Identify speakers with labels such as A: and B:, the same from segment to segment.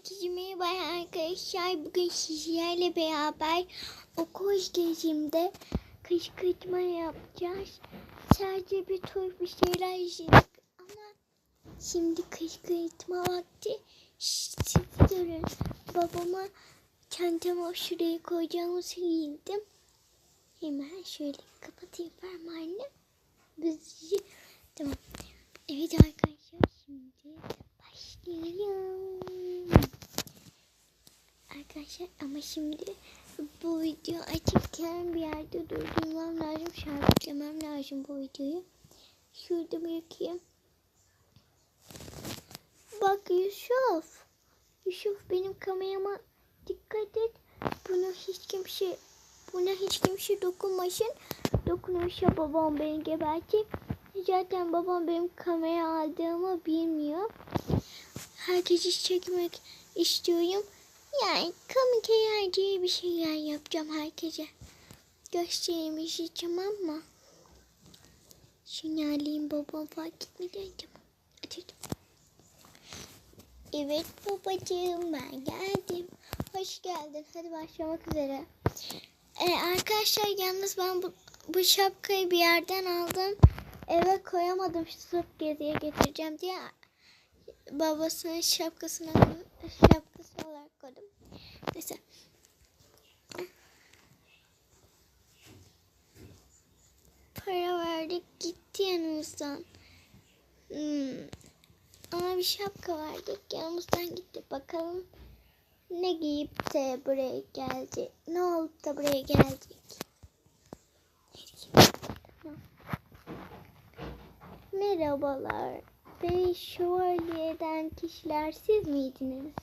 A: Herkese merhaba arkadaşlar. Bugün sizlerle beraber okul gezimde kışkırtma yapacağız. Sadece bir tur bir şeyler izledik ama şimdi kışkırtma vakti. Siz görün. Babama çantama şuraya koyacağımı söyledim. Hemen şöyle kapatayım fermuarını. Biz tamam. Evet arkadaşlar şimdi başlayalım. Arkadaşlar ama şimdi bu video açıkken bir yerde durdurmam lazım. Şarkılamam lazım bu videoyu. Şurada bırakayım. Bak Yusuf. Yusuf benim kamerama dikkat et. Buna hiç kimse buna hiç kimse dokunmasın. Dokunursa babam beni gebertir. Zaten babam benim kamera aldığımı bilmiyor. Herkesi çekmek istiyorum. Yani komik eğlenceli bir şeyler yapacağım herkese. Göstereyim işi tamam mı? Şunu alayım babam fark etmeden tamam. Evet babacığım ben geldim. Hoş geldin. Hadi başlamak üzere. Ee, arkadaşlar yalnız ben bu, bu şapkayı bir yerden aldım. Eve koyamadım sırf geziye getireceğim diye babasının şapkasına şapkası olarak koydum. Neyse. Para verdik gitti yanımızdan. Hmm. Ama bir şapka verdik yanımızdan gitti. Bakalım ne giyip de buraya geldi. Ne olup da buraya geldik. Merhabalar. Bey şövalye eden kişiler siz miydiniz?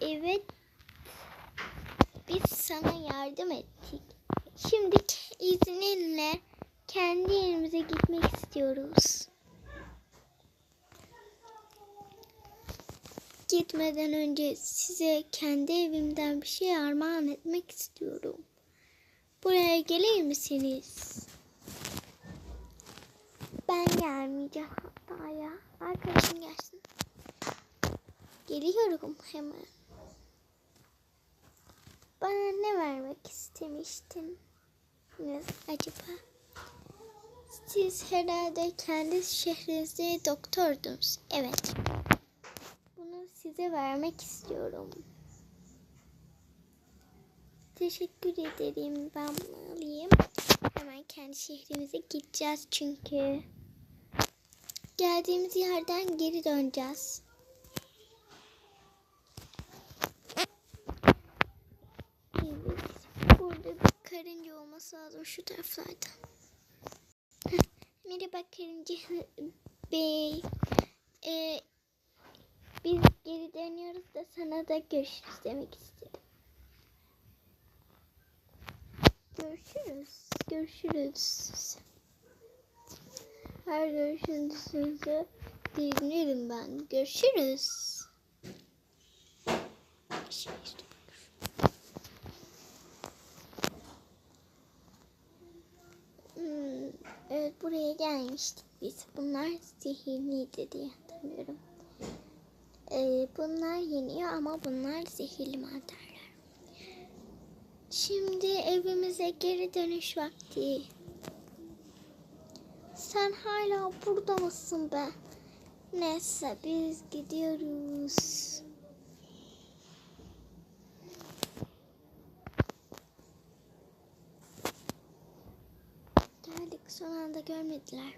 A: Evet. Biz sana yardım ettik. Şimdi izninle kendi yerimize gitmek istiyoruz. Gitmeden önce size kendi evimden bir şey armağan etmek istiyorum. Buraya gelir misiniz? Ben gelmeyeceğim hatta ya. Arkadaşım gelsin. Geliyorum hemen. Bana ne vermek istemiştin? Ne acaba? Siz herhalde kendi şehrinizde doktordunuz. Evet. Bunu size vermek istiyorum. Teşekkür ederim. Ben bunu alayım. Hemen kendi şehrimize gideceğiz çünkü. Geldiğimiz yerden geri döneceğiz. Evet. Burada bir karınca olması lazım şu taraflardan. Merhaba karınca bey. Ee, biz geri dönüyoruz da sana da görüşürüz demek istedim. Görüşürüz. Görüşürüz. Her görüşünüzü dinlerim ben. Görüşürüz. Hmm, evet buraya gelmiştik biz. Bunlar zehirliydi diye hatırlıyorum. Ee, bunlar yeniyor ama bunlar zehirli mantarlar. Şimdi evimize geri dönüş vakti. Sen hala burada mısın be? Neyse biz gidiyoruz. Geldik son anda görmediler.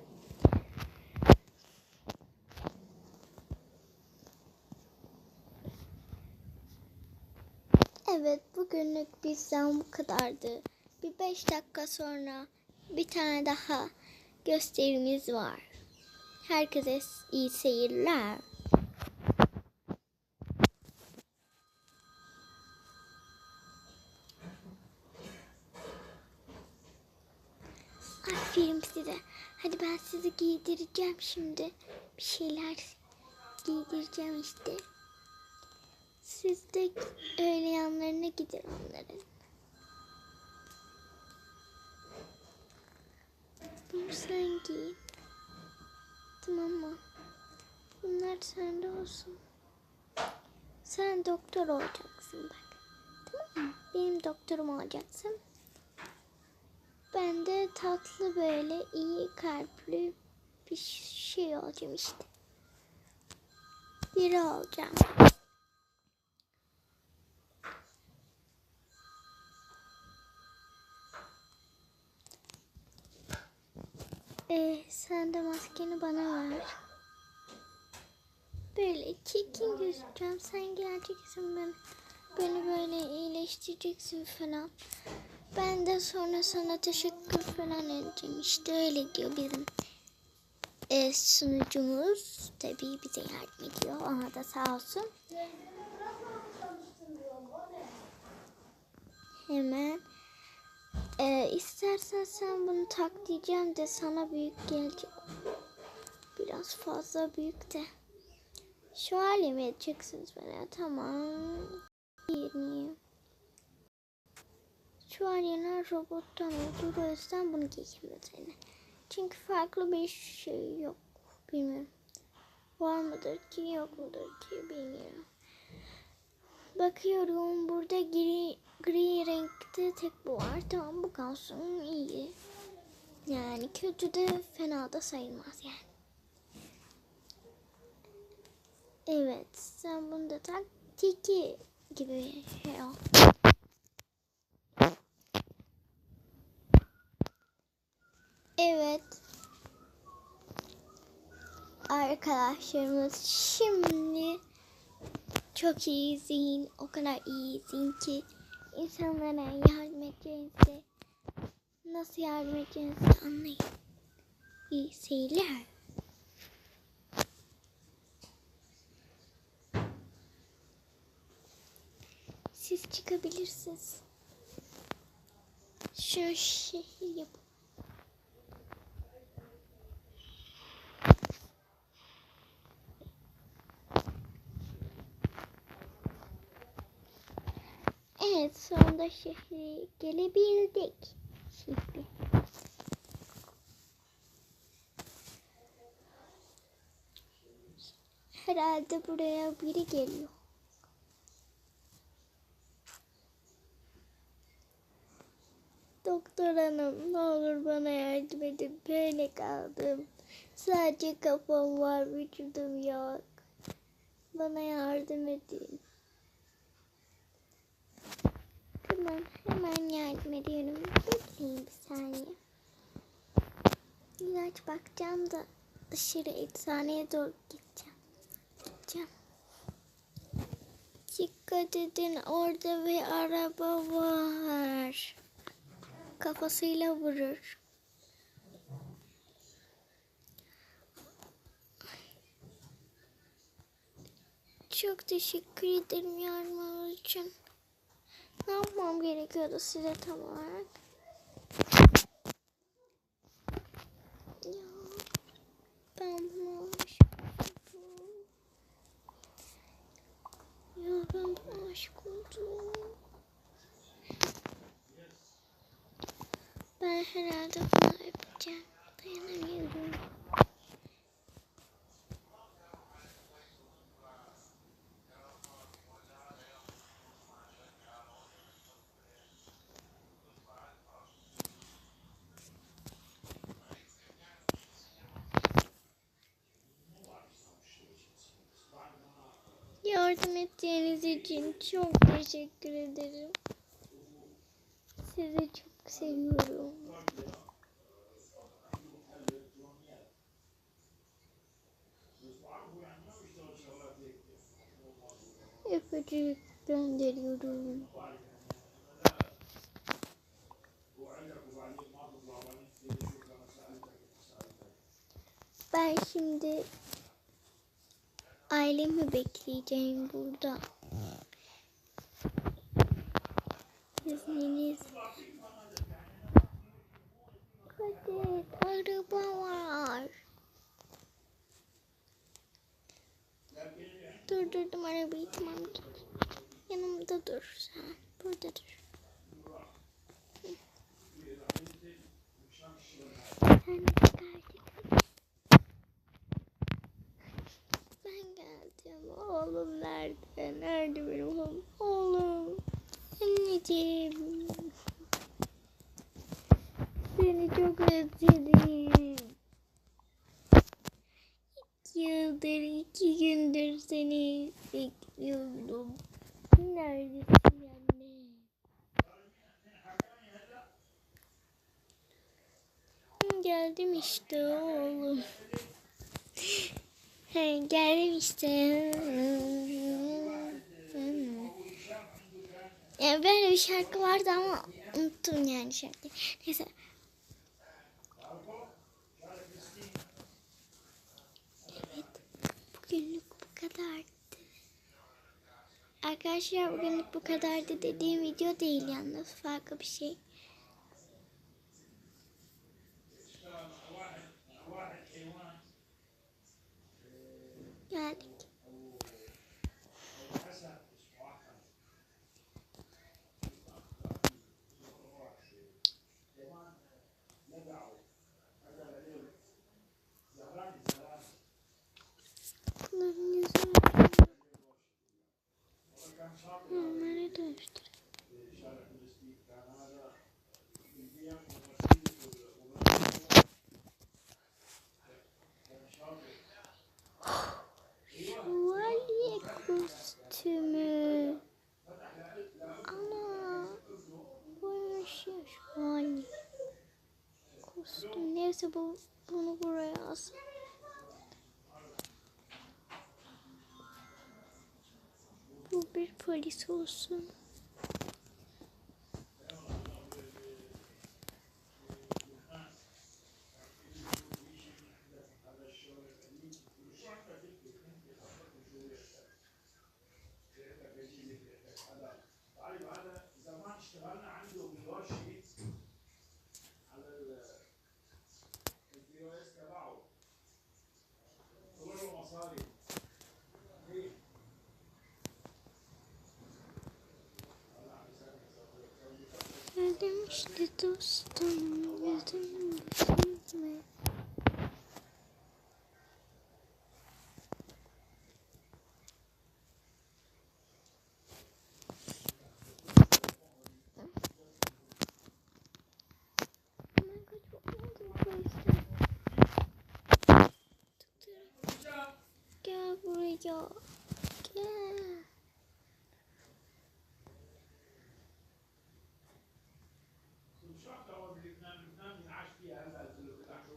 A: Evet bugünlük bizden bu kadardı. Bir beş dakika sonra bir tane daha gösterimiz var. Herkese iyi seyirler. Aferin size. Hadi ben sizi giydireceğim şimdi. Bir şeyler giydireceğim işte. Siz de öyle yanlarına gidin onların. Bunu sen giy. Tamam mı? Bunlar sende olsun. Sen doktor olacaksın bak. Tamam mı? Benim doktorum olacaksın. Ben de tatlı böyle iyi kalpli bir şey olacağım işte. Biri olacağım. Sen de maskeni bana ver. Böyle çirkin gözükeceğim. Sen geleceksin ben, beni böyle iyileştireceksin falan. Ben de sonra sana teşekkür falan edeceğim. İşte öyle diyor bizim e, sunucumuz. Tabii bize yardım ediyor. Ona da sağ olsun. Hemen e, istersen sen bunu tak diyeceğim de sana büyük gelecek. Biraz fazla büyük de. Şu halimi edeceksiniz bana. Tamam. Yeni. Şu an yeni robottan oldu. O yüzden bunu giyeyim üzerine. Çünkü farklı bir şey yok. Bilmiyorum. Var mıdır ki yok mudur ki bilmiyorum. Bakıyorum burada gri, gri renkte tek bu var. Tamam bu kalsın iyi. Yani kötü de fena da sayılmaz yani. Evet sen bunu da tak. Tiki gibi şey ol. Evet. Arkadaşlarımız şimdi çok iyisin. O kadar iyisin ki insanlara yardım edeceğinizi nasıl yardım edeceğinizi anlayın. İyi seyirler. Siz çıkabilirsiniz. Şu şeyi yapın. Evet sonunda şehre gelebildik. Şimdi. Herhalde buraya biri geliyor. Doktor hanım ne olur bana yardım edin. Böyle kaldım. Sadece kafam var vücudum yok. Bana yardım edin. Tamam hemen yardım ediyorum. Bekleyin bir saniye. İlaç bakacağım da dışarı eczaneye doğru gideceğim. Gideceğim. Dikkat edin orada bir araba var. Kafasıyla vurur. Çok teşekkür ederim yardımınız için. Ne yapmam gerekiyordu size tam olarak? Ben buna aşık oldum. Ya ben buna aşık oldum. Ben herhalde bunu yapacağım. Dayanamıyorum. Yardım ettiğiniz için çok teşekkür ederim. Sizi çok seviyorum. Öpücük gönderiyorum. Ben şimdi ailemi bekleyeceğim burada. İzniniz. Hadi araba var. Durdurdum arabayı tamam git. Yanımda dur sen. Burada dur. Sen geldik. istiyorum. Oğlum nerede? Nerede benim oğlum? Oğlum. Anneciğim. Seni çok özledim. İki yıldır, iki gündür seni bekliyordum. Neredesin anne? Geldim işte oğlum. He, geldim işte. Ya böyle bir şarkı vardı ama unuttum yani şarkı. Neyse. Evet. Bugünlük bu kadardı. Arkadaşlar bugünlük bu kadardı dediğim video değil yalnız farklı bir şey. Geldik. Bunların Neyse bu, bunu buraya as. Bu bir polis olsun. Demiş de dostum, dedim. ya. Gel.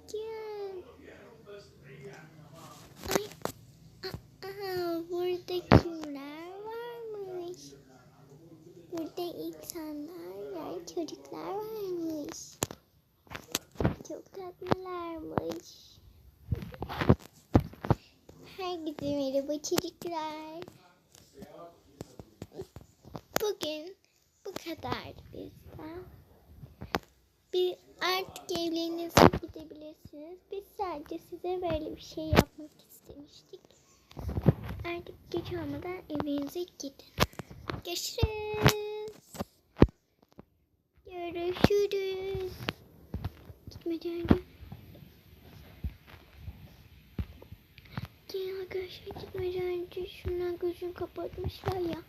A: Gel. Burada kimler varmış? Burada insanlar var, çocuklar merhaba çocuklar. Bugün bu kadar bizden. Bir artık evlerinize gidebilirsiniz. Biz sadece size böyle bir şey yapmak istemiştik. Artık geç olmadan evinize gidin. Görüşürüz. Görüşürüz. Gitmeden önce. Gel arkadaşlar gitmeden önce şundan gözünü kapatmışlar ya.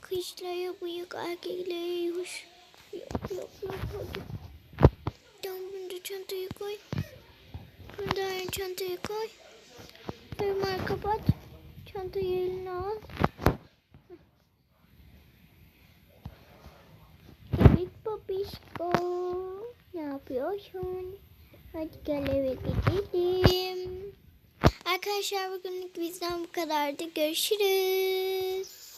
A: Kızlara bıyık erkeklere hoş. Yok yok yok hadi. Tamam bunu da çantaya koy. Bunu da aynı çantaya koy. Fermuarı kapat. Çantayı eline al. Evet babişko. Ne yapıyorsun? Hadi gel eve gidelim. Arkadaşlar bugünlük bizden bu kadardı. Görüşürüz.